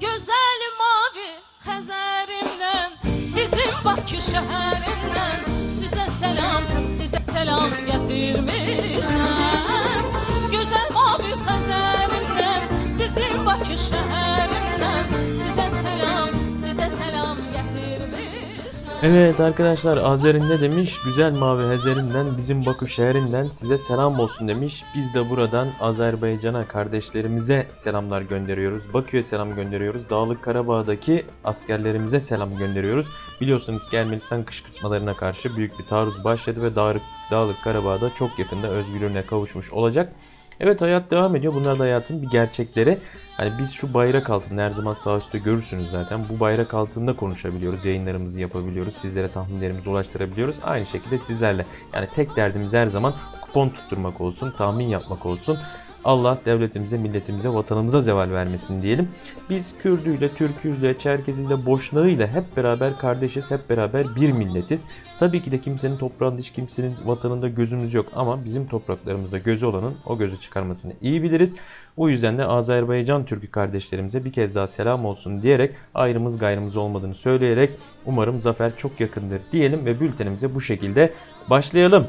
Güzel mavi Xəzərindən Bizim Bakı şəhərindən Sizə selam, sizə selam gətirmişəm Gözəl mavi Xəzərindən Bizim Bakı şəhərindən Evet arkadaşlar Azer'in ne demiş? Güzel mavi Hezerinden bizim Bakü şehrinden size selam olsun demiş. Biz de buradan Azerbaycan'a kardeşlerimize selamlar gönderiyoruz. Bakü'ye selam gönderiyoruz. Dağlık Karabağ'daki askerlerimize selam gönderiyoruz. Biliyorsunuz ki Ermenistan kışkırtmalarına karşı büyük bir taarruz başladı ve Dağlık, Dağlık Karabağ'da çok yakında özgürlüğüne kavuşmuş olacak. Evet hayat devam ediyor. Bunlar da hayatın bir gerçekleri. Hani biz şu bayrak altında her zaman sağ üstte görürsünüz zaten. Bu bayrak altında konuşabiliyoruz. Yayınlarımızı yapabiliyoruz. Sizlere tahminlerimizi ulaştırabiliyoruz. Aynı şekilde sizlerle. Yani tek derdimiz her zaman kupon tutturmak olsun, tahmin yapmak olsun. Allah devletimize, milletimize, vatanımıza zeval vermesin diyelim. Biz Kürdüyle, Türküyle, Çerkeziyle, Boşnağıyla hep beraber kardeşiz, hep beraber bir milletiz. Tabii ki de kimsenin toprağında hiç kimsenin vatanında gözümüz yok ama bizim topraklarımızda gözü olanın o gözü çıkarmasını iyi biliriz. O yüzden de Azerbaycan Türk'ü kardeşlerimize bir kez daha selam olsun diyerek ayrımız gayrımız olmadığını söyleyerek umarım zafer çok yakındır diyelim ve bültenimize bu şekilde başlayalım.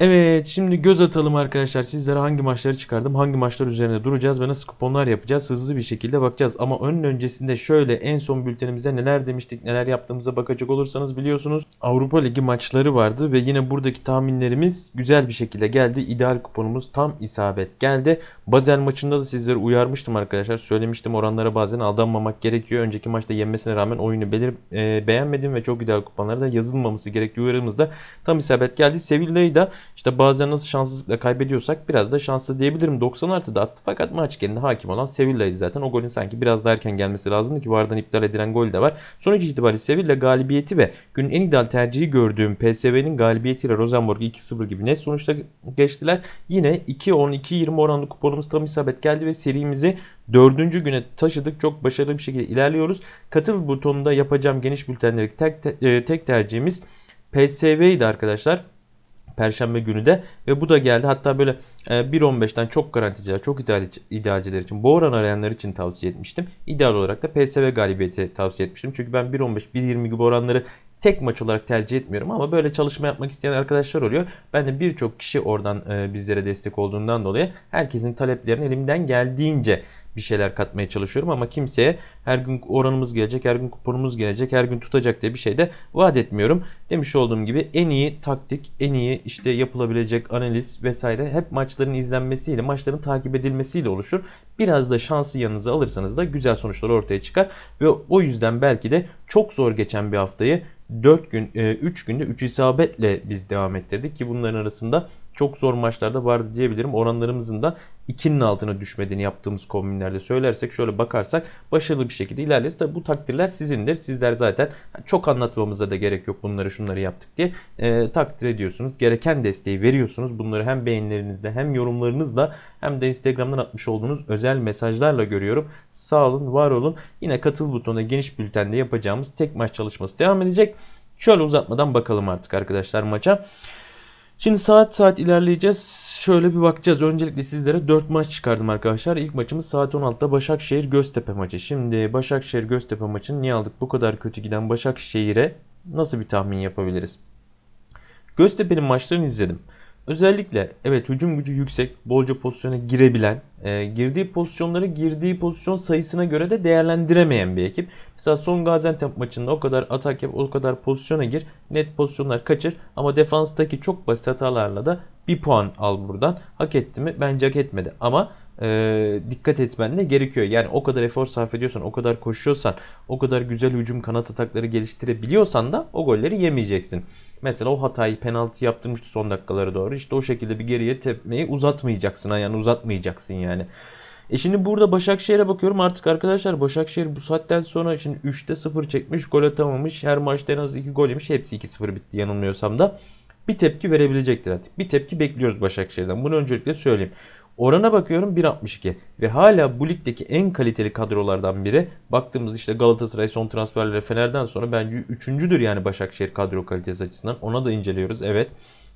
Evet şimdi göz atalım arkadaşlar. Sizlere hangi maçları çıkardım hangi maçlar üzerine duracağız ve nasıl kuponlar yapacağız? Hızlı bir şekilde bakacağız. Ama önün öncesinde şöyle en son bültenimizde neler demiştik neler yaptığımıza bakacak olursanız biliyorsunuz. Avrupa Ligi maçları vardı ve yine buradaki tahminlerimiz güzel bir şekilde geldi. İdeal kuponumuz tam isabet geldi. Basel maçında da sizleri uyarmıştım arkadaşlar. Söylemiştim oranlara bazen aldanmamak gerekiyor. Önceki maçta yenmesine rağmen oyunu belir, e, beğenmedim ve çok ideal kuponlara da yazılmaması gerektiği uyarımızda tam isabet geldi. Sevilla'yı da işte bazen nasıl şanssızlıkla kaybediyorsak biraz da şanslı diyebilirim. 90 artı da attı fakat maç genelinde hakim olan Sevilla'ydı zaten. O golün sanki biraz daha erken gelmesi lazımdı ki vardan iptal edilen gol de var. Sonuç itibariyle Sevilla galibiyeti ve günün en ideal tercihi gördüğüm PSV'nin galibiyetiyle Rosenborg'u 2-0 gibi net sonuçta geçtiler. Yine 2-10-2-20 oranlı kuponumuz tam isabet geldi ve serimizi dördüncü güne taşıdık. Çok başarılı bir şekilde ilerliyoruz. Katıl butonunda yapacağım geniş bültenleri tek, te- tek tercihimiz PSV'ydi arkadaşlar. Perşembe günü de ve bu da geldi. Hatta böyle e, 1.15'ten çok garanticiler, çok ideal, idealciler için, bu oran arayanlar için tavsiye etmiştim. İdeal olarak da PSV galibiyeti tavsiye etmiştim. Çünkü ben 1.15, 1.20 gibi oranları tek maç olarak tercih etmiyorum ama böyle çalışma yapmak isteyen arkadaşlar oluyor. Ben de birçok kişi oradan e, bizlere destek olduğundan dolayı herkesin taleplerini elimden geldiğince bir şeyler katmaya çalışıyorum ama kimseye her gün oranımız gelecek, her gün kuponumuz gelecek, her gün tutacak diye bir şey de vaat etmiyorum. Demiş olduğum gibi en iyi taktik, en iyi işte yapılabilecek analiz vesaire hep maçların izlenmesiyle, maçların takip edilmesiyle oluşur. Biraz da şansı yanınıza alırsanız da güzel sonuçlar ortaya çıkar ve o yüzden belki de çok zor geçen bir haftayı 4 gün 3 günde 3 isabetle biz devam ettirdik ki bunların arasında çok zor maçlarda vardı diyebilirim. Oranlarımızın da 2'nin altına düşmediğini yaptığımız kombinlerde söylersek şöyle bakarsak başarılı bir şekilde ilerleriz. Tabi bu takdirler sizindir. Sizler zaten çok anlatmamıza da gerek yok bunları şunları yaptık diye e, takdir ediyorsunuz. Gereken desteği veriyorsunuz. Bunları hem beğenilerinizle hem yorumlarınızla hem de Instagram'dan atmış olduğunuz özel mesajlarla görüyorum. Sağ olun, var olun. Yine katıl butonuna geniş bültende yapacağımız tek maç çalışması devam edecek. Şöyle uzatmadan bakalım artık arkadaşlar maça. Şimdi saat saat ilerleyeceğiz. Şöyle bir bakacağız. Öncelikle sizlere 4 maç çıkardım arkadaşlar. İlk maçımız saat 16'da Başakşehir Göztepe maçı. Şimdi Başakşehir Göztepe maçını niye aldık? Bu kadar kötü giden Başakşehir'e nasıl bir tahmin yapabiliriz? Göztepe'nin maçlarını izledim. Özellikle evet hücum gücü yüksek, bolca pozisyona girebilen, e, girdiği pozisyonları girdiği pozisyon sayısına göre de değerlendiremeyen bir ekip. Mesela son Gaziantep maçında o kadar atak yap, o kadar pozisyona gir, net pozisyonlar kaçır ama defanstaki çok basit hatalarla da bir puan al buradan. Hak etti mi? Bence hak etmedi ama e, dikkat etmen de gerekiyor. Yani o kadar efor sarf ediyorsan, o kadar koşuyorsan, o kadar güzel hücum kanat atakları geliştirebiliyorsan da o golleri yemeyeceksin. Mesela o hatayı penaltı yaptırmıştı son dakikalara doğru. İşte o şekilde bir geriye tepmeyi uzatmayacaksın. Yani uzatmayacaksın yani. E şimdi burada Başakşehir'e bakıyorum. Artık arkadaşlar Başakşehir bu saatten sonra şimdi 3'te 0 çekmiş gol atamamış. Her maçta en az 2 gol yemiş. Hepsi 2-0 bitti yanılmıyorsam da. Bir tepki verebilecektir artık. Bir tepki bekliyoruz Başakşehir'den. Bunu öncelikle söyleyeyim Orana bakıyorum 1.62 ve hala bu ligdeki en kaliteli kadrolardan biri. Baktığımız işte Galatasaray son transferleri Fener'den sonra bence üçüncüdür yani Başakşehir kadro kalitesi açısından. Ona da inceliyoruz evet.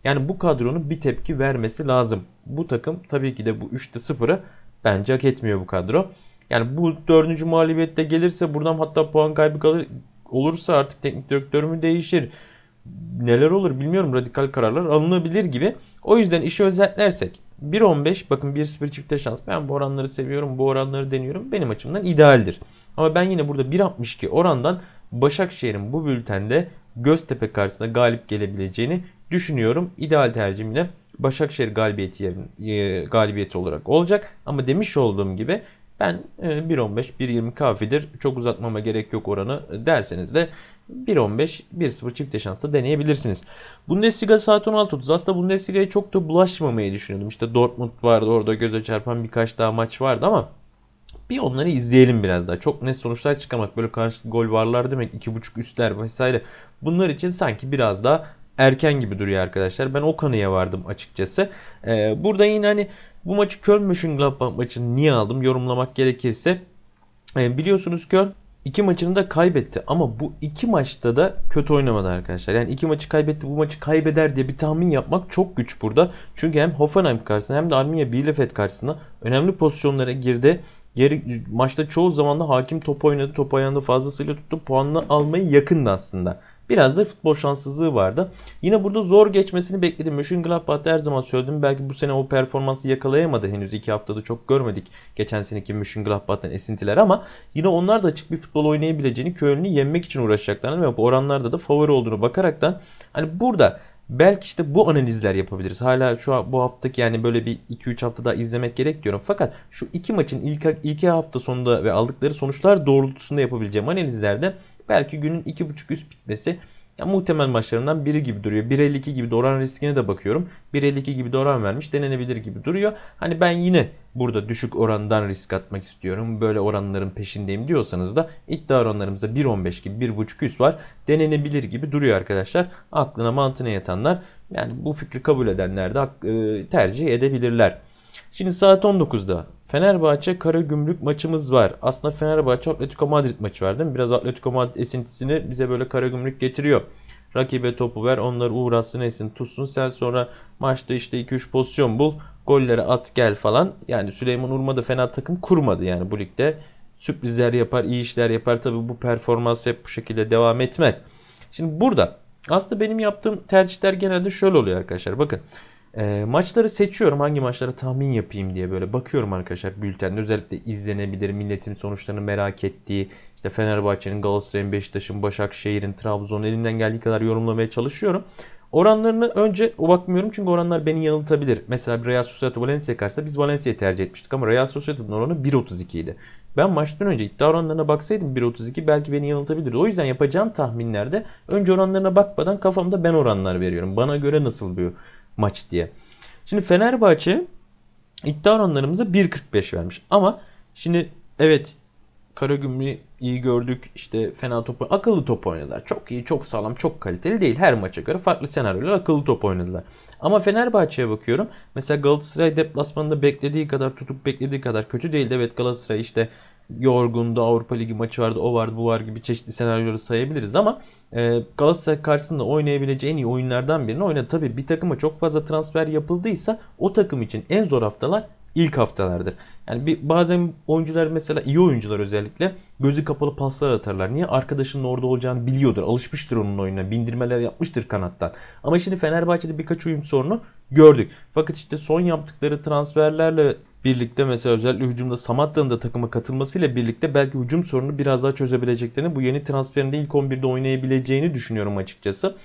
Yani bu kadronun bir tepki vermesi lazım. Bu takım tabii ki de bu 3'te 0'ı bence hak etmiyor bu kadro. Yani bu dördüncü mağlubiyette gelirse buradan hatta puan kaybı kalır, olursa artık teknik direktörü mü değişir? Neler olur bilmiyorum radikal kararlar alınabilir gibi. O yüzden işi özetlersek 1.15 bakın 1-0 çifte şans. Ben bu oranları seviyorum. Bu oranları deniyorum. Benim açımdan idealdir. Ama ben yine burada 1.62 orandan Başakşehir'in bu bültende Göztepe karşısında galip gelebileceğini düşünüyorum. İdeal tercihim yine Başakşehir galibiyeti yerin, e, galibiyeti olarak olacak. Ama demiş olduğum gibi ben e, 1.15 1.20 kafidir. Çok uzatmama gerek yok oranı derseniz de 1.15 1.0 çifte şansla deneyebilirsiniz. Bundesliga saat 16.30. Aslında Bundesliga'ya çok da bulaşmamayı düşünüyordum. İşte Dortmund vardı orada göze çarpan birkaç daha maç vardı ama bir onları izleyelim biraz daha. Çok net sonuçlar çıkarmak böyle karşı gol varlar demek 2.5 üstler vesaire. Bunlar için sanki biraz daha erken gibi duruyor arkadaşlar. Ben o kanıya vardım açıkçası. Ee, burada yine hani bu maçı Köln Mönchengladbach maçını niye aldım yorumlamak gerekirse e, biliyorsunuz Köln iki maçını da kaybetti ama bu iki maçta da kötü oynamadı arkadaşlar. Yani iki maçı kaybetti bu maçı kaybeder diye bir tahmin yapmak çok güç burada. Çünkü hem Hoffenheim karşısında hem de Arminia Bielefeld karşısında önemli pozisyonlara girdi. Geri, maçta çoğu zaman da hakim top oynadı. Top ayağında fazlasıyla tuttu. Puanını almayı yakındı aslında. Biraz da futbol şanssızlığı vardı. Yine burada zor geçmesini bekledim. Mönchengladbach'ta her zaman söyledim. Belki bu sene o performansı yakalayamadı. Henüz iki haftada çok görmedik. Geçen seneki Mönchengladbach'tan esintiler ama yine onlar da açık bir futbol oynayabileceğini, Köln'ü yenmek için uğraşacaklarını ve bu oranlarda da favori olduğunu bakaraktan hani burada Belki işte bu analizler yapabiliriz. Hala şu bu haftaki yani böyle bir 2-3 hafta daha izlemek gerek diyorum. Fakat şu iki maçın ilk iki hafta sonunda ve aldıkları sonuçlar doğrultusunda yapabileceğim analizlerde belki günün 2.5 üst bitmesi ya muhtemel maçlarından biri gibi duruyor. 1.52 gibi de riskine de bakıyorum. 1.52 gibi de vermiş denenebilir gibi duruyor. Hani ben yine burada düşük orandan risk atmak istiyorum. Böyle oranların peşindeyim diyorsanız da iddia oranlarımızda 1.15 gibi 1.5 üst var. Denenebilir gibi duruyor arkadaşlar. Aklına mantığına yatanlar yani bu fikri kabul edenler de e, tercih edebilirler. Şimdi saat 19'da Fenerbahçe Karagümrük maçımız var. Aslında Fenerbahçe Atletico Madrid maçı var değil mi? Biraz Atletico Madrid esintisini bize böyle Karagümrük getiriyor. Rakibe topu ver, onları uğratsın, esin, tutsun. Sen sonra maçta işte 2-3 pozisyon bul, golleri at gel falan. Yani Süleyman Urma da fena takım kurmadı yani bu ligde. Sürprizler yapar, iyi işler yapar. Tabii bu performans hep bu şekilde devam etmez. Şimdi burada aslında benim yaptığım tercihler genelde şöyle oluyor arkadaşlar. Bakın e, maçları seçiyorum hangi maçlara tahmin yapayım diye böyle bakıyorum arkadaşlar bültende özellikle izlenebilir milletin sonuçlarını merak ettiği işte Fenerbahçe'nin Galatasaray'ın Beşiktaş'ın Başakşehir'in Trabzon elimden geldiği kadar yorumlamaya çalışıyorum. Oranlarını önce o bakmıyorum çünkü oranlar beni yanıltabilir. Mesela bir Real Sociedad Valencia karşısında biz Valencia'yı tercih etmiştik ama Real Sociedad'ın oranı 1.32 idi. Ben maçtan önce iddia oranlarına baksaydım 1.32 belki beni yanıltabilirdi. O yüzden yapacağım tahminlerde önce oranlarına bakmadan kafamda ben oranlar veriyorum. Bana göre nasıl bir maç diye. Şimdi Fenerbahçe iddia oranlarımıza 1.45 vermiş. Ama şimdi evet Karagümrük'ü iyi gördük. İşte fena top akıllı top oynadılar. Çok iyi, çok sağlam, çok kaliteli değil. Her maça göre farklı senaryolar akıllı top oynadılar. Ama Fenerbahçe'ye bakıyorum. Mesela Galatasaray deplasmanında beklediği kadar tutup beklediği kadar kötü değildi. Evet Galatasaray işte yorgundu. Avrupa Ligi maçı vardı. O vardı bu var gibi çeşitli senaryoları sayabiliriz ama e, Galatasaray karşısında oynayabileceği en iyi oyunlardan birini oynadı. Tabii bir takıma çok fazla transfer yapıldıysa o takım için en zor haftalar ilk haftalardır. Yani bir, bazen oyuncular mesela iyi oyuncular özellikle gözü kapalı paslar atarlar. Niye? Arkadaşının orada olacağını biliyordur. Alışmıştır onun oyununa. Bindirmeler yapmıştır kanattan. Ama şimdi Fenerbahçe'de birkaç uyum sorunu gördük. Fakat işte son yaptıkları transferlerle birlikte mesela özellikle hücumda Samatta'nın da takıma katılmasıyla birlikte belki hücum sorunu biraz daha çözebileceklerini bu yeni transferinde ilk 11'de oynayabileceğini düşünüyorum açıkçası.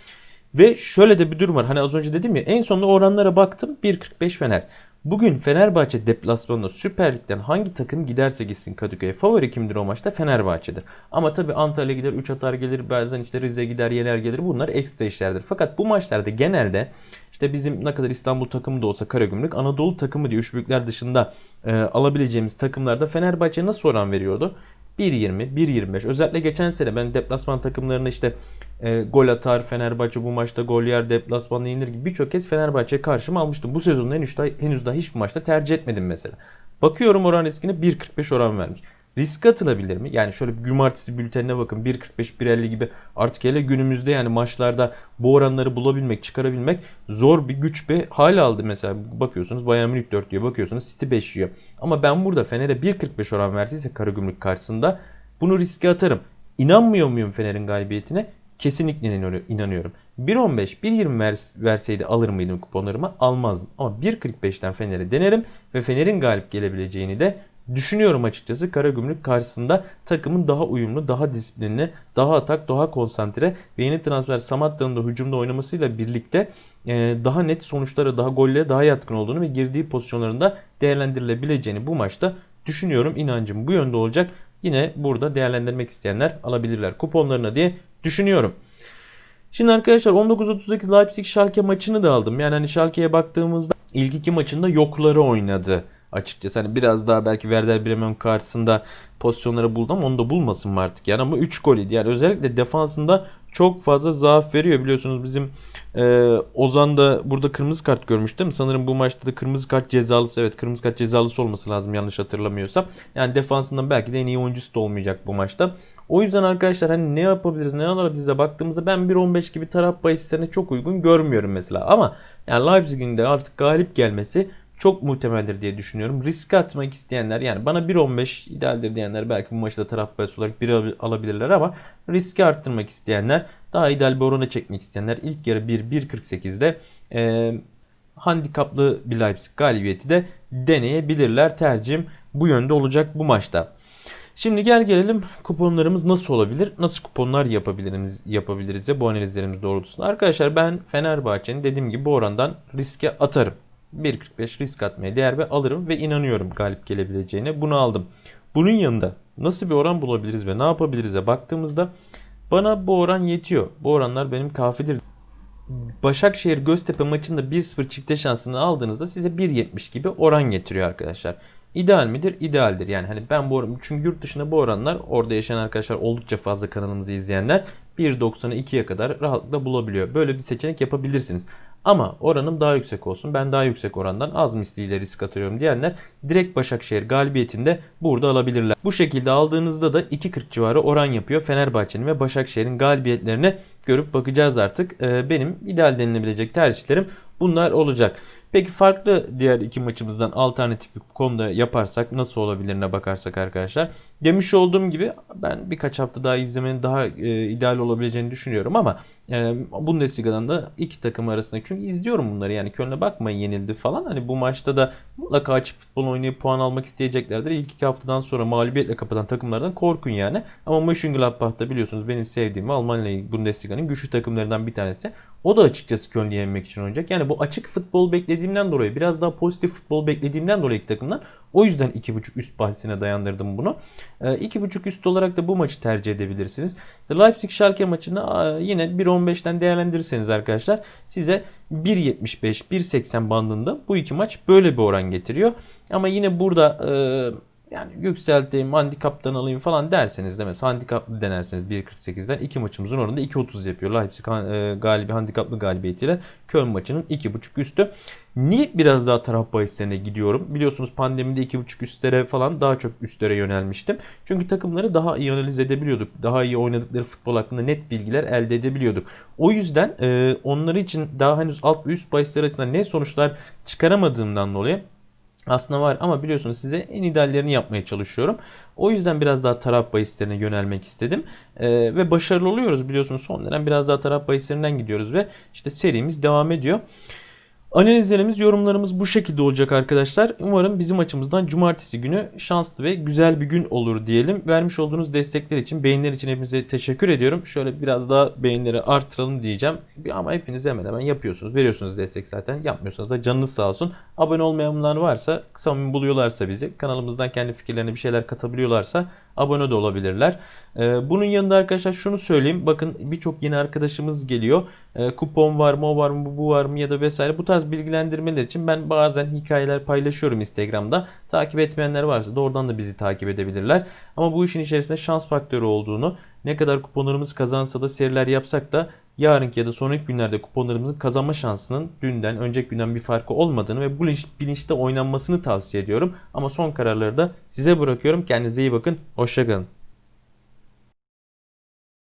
Ve şöyle de bir durum var. Hani az önce dedim ya en sonunda oranlara baktım 1.45 Fener. Bugün Fenerbahçe deplasmanında Süper Lig'den hangi takım giderse gitsin Kadıköy'e favori kimdir o maçta? Fenerbahçe'dir. Ama tabii Antalya gider 3 atar gelir bazen işte Rize gider yener gelir bunlar ekstra işlerdir. Fakat bu maçlarda genelde işte bizim ne kadar İstanbul takımı da olsa Karagümrük Anadolu takımı diye üç büyükler dışında e, alabileceğimiz takımlarda Fenerbahçe nasıl oran veriyordu? 1.20, 1.25. Özellikle geçen sene ben deplasman takımlarına işte e, gol atar, Fenerbahçe bu maçta gol yer, deplasmanda yenir gibi birçok kez Fenerbahçe'ye karşıma almıştım. Bu sezonda henüz daha, henüz daha hiçbir maçta tercih etmedim mesela. Bakıyorum oran riskine 1.45 oran vermiş. Riske atılabilir mi? Yani şöyle bir cumartesi bültenine bakın 1.45 1.50 gibi artık hele günümüzde yani maçlarda bu oranları bulabilmek çıkarabilmek zor bir güç bir hal aldı. Mesela bakıyorsunuz Bayern Münih 4 diyor bakıyorsunuz City 5 diyor. Ama ben burada Fener'e 1.45 oran verseyse Karagümrük karşısında bunu riske atarım. İnanmıyor muyum Fener'in galibiyetine? Kesinlikle inanıyor- inanıyorum. 1.15, 1.20 vers, verseydi alır mıydım kuponlarımı? Almazdım. Ama 1.45'ten Fener'e denerim ve Fener'in galip gelebileceğini de düşünüyorum açıkçası. Karagümrük karşısında takımın daha uyumlu, daha disiplinli, daha atak, daha konsantre ve yeni transfer Samatta'nın da hücumda oynamasıyla birlikte e, daha net sonuçlara, daha gollere daha yatkın olduğunu ve girdiği pozisyonlarında değerlendirilebileceğini bu maçta düşünüyorum. İnancım bu yönde olacak. Yine burada değerlendirmek isteyenler alabilirler kuponlarına diye düşünüyorum. Şimdi arkadaşlar 19.38 Leipzig Schalke maçını da aldım. Yani hani Schalke'ye baktığımızda ilk iki maçında yokları oynadı açıkçası. Hani biraz daha belki Werder Bremen karşısında pozisyonları buldu ama onu da bulmasın mı artık yani ama 3 gol yedi. Yani özellikle defansında çok fazla zaaf veriyor. Biliyorsunuz bizim e, Ozan da burada kırmızı kart görmüş değil mi? Sanırım bu maçta da kırmızı kart cezalısı. Evet kırmızı kart cezalısı olması lazım yanlış hatırlamıyorsam. Yani defansından belki de en iyi oyuncusu da olmayacak bu maçta. O yüzden arkadaşlar hani ne yapabiliriz ne alabiliriz'e baktığımızda ben 1.15 gibi taraf bahislerine çok uygun görmüyorum mesela. Ama yani Leipzig'in de artık galip gelmesi çok muhtemeldir diye düşünüyorum. Risk atmak isteyenler yani bana 1.15 idealdir diyenler belki bu maçta taraf bahis olarak 1 al- alabilirler ama riski arttırmak isteyenler daha ideal bir orana çekmek isteyenler ilk yarı 1 1.48'de e, handikaplı bir Leipzig galibiyeti de deneyebilirler. Tercihim bu yönde olacak bu maçta. Şimdi gel gelelim kuponlarımız nasıl olabilir? Nasıl kuponlar yapabiliriz yapabiliriz ya bu analizlerimiz doğrultusunda. Arkadaşlar ben Fenerbahçe'nin dediğim gibi bu orandan riske atarım. 1.45 risk atmaya değer ve alırım ve inanıyorum galip gelebileceğine. Bunu aldım. Bunun yanında nasıl bir oran bulabiliriz ve ne yapabiliriz'e baktığımızda bana bu oran yetiyor. Bu oranlar benim kafidir. Başakşehir Göztepe maçında 1-0 çifte şansını aldığınızda size 1.70 gibi oran getiriyor arkadaşlar. İdeal midir? İdealdir. Yani hani ben bu oran, çünkü yurt dışında bu oranlar orada yaşayan arkadaşlar oldukça fazla kanalımızı izleyenler 1.90'ı 2'ye kadar rahatlıkla bulabiliyor. Böyle bir seçenek yapabilirsiniz. Ama oranım daha yüksek olsun. Ben daha yüksek orandan az misliyle risk atıyorum diyenler direkt Başakşehir galibiyetinde burada alabilirler. Bu şekilde aldığınızda da 2.40 civarı oran yapıyor Fenerbahçe'nin ve Başakşehir'in galibiyetlerine görüp bakacağız artık. Ee, benim ideal denilebilecek tercihlerim bunlar olacak. Peki farklı diğer iki maçımızdan alternatif bir konuda yaparsak nasıl olabilirine bakarsak arkadaşlar. Demiş olduğum gibi ben birkaç hafta daha izlemenin daha e, ideal olabileceğini düşünüyorum ama e, Bundesliga'dan da iki takım arasında çünkü izliyorum bunları yani Köln'e bakmayın yenildi falan. Hani bu maçta da mutlaka açık futbol oynayıp puan almak isteyeceklerdir. İlk iki haftadan sonra mağlubiyetle kapatan takımlardan korkun yani. Ama Mönchengladbach'ta biliyorsunuz benim sevdiğim Almanya Bundesliga'nın güçlü takımlarından bir tanesi. O da açıkçası Köln'ü yenmek için oynayacak. Yani bu açık futbol beklediğimden dolayı biraz daha pozitif futbol beklediğimden dolayı iki takımdan o yüzden 2.5 üst bahisine dayandırdım bunu. Ee, 2.5 üst olarak da bu maçı tercih edebilirsiniz. İşte Leipzig Schalke maçını yine 1.15'ten değerlendirirseniz arkadaşlar size 1.75 1.80 bandında bu iki maç böyle bir oran getiriyor. Ama yine burada e, yani yükselteyim, handikaptan alayım falan derseniz de mesela handikaplı denerseniz 1.48'den iki maçımızın oranında 2.30 yapıyor. Leipzig e, galibi handikaplı galibiyetiyle Köln maçının 2.5 üstü. Niye biraz daha taraf bahislerine gidiyorum? Biliyorsunuz pandemide 2.5 üstlere falan daha çok üstlere yönelmiştim. Çünkü takımları daha iyi analiz edebiliyorduk. Daha iyi oynadıkları futbol hakkında net bilgiler elde edebiliyorduk. O yüzden e, onları için daha henüz alt ve üst bahisler arasında ne sonuçlar çıkaramadığımdan dolayı aslında var ama biliyorsunuz size en ideallerini yapmaya çalışıyorum. O yüzden biraz daha taraf bahislerine yönelmek istedim. Ee, ve başarılı oluyoruz biliyorsunuz son dönem biraz daha taraf bahislerinden gidiyoruz ve işte serimiz devam ediyor. Analizlerimiz, yorumlarımız bu şekilde olacak arkadaşlar. Umarım bizim açımızdan cumartesi günü şanslı ve güzel bir gün olur diyelim. Vermiş olduğunuz destekler için, beğeniler için hepinize teşekkür ediyorum. Şöyle biraz daha beğenileri artıralım diyeceğim. Ama hepiniz hemen hemen yapıyorsunuz. Veriyorsunuz destek zaten. Yapmıyorsanız da canınız sağ olsun. Abone olmayanlar varsa, samimi buluyorlarsa bizi, kanalımızdan kendi fikirlerine bir şeyler katabiliyorlarsa abone de olabilirler. Ee, bunun yanında arkadaşlar şunu söyleyeyim. Bakın birçok yeni arkadaşımız geliyor. Ee, kupon var mı, o var mı, bu, var mı ya da vesaire. Bu tarz bilgilendirmeler için ben bazen hikayeler paylaşıyorum Instagram'da. Takip etmeyenler varsa da oradan da bizi takip edebilirler. Ama bu işin içerisinde şans faktörü olduğunu, ne kadar kuponlarımız kazansa da seriler yapsak da yarınki ya da sonraki günlerde kuponlarımızın kazanma şansının dünden, önceki günden bir farkı olmadığını ve bu bilinç- bilinçte oynanmasını tavsiye ediyorum. Ama son kararları da size bırakıyorum. Kendinize iyi bakın. Hoşçakalın.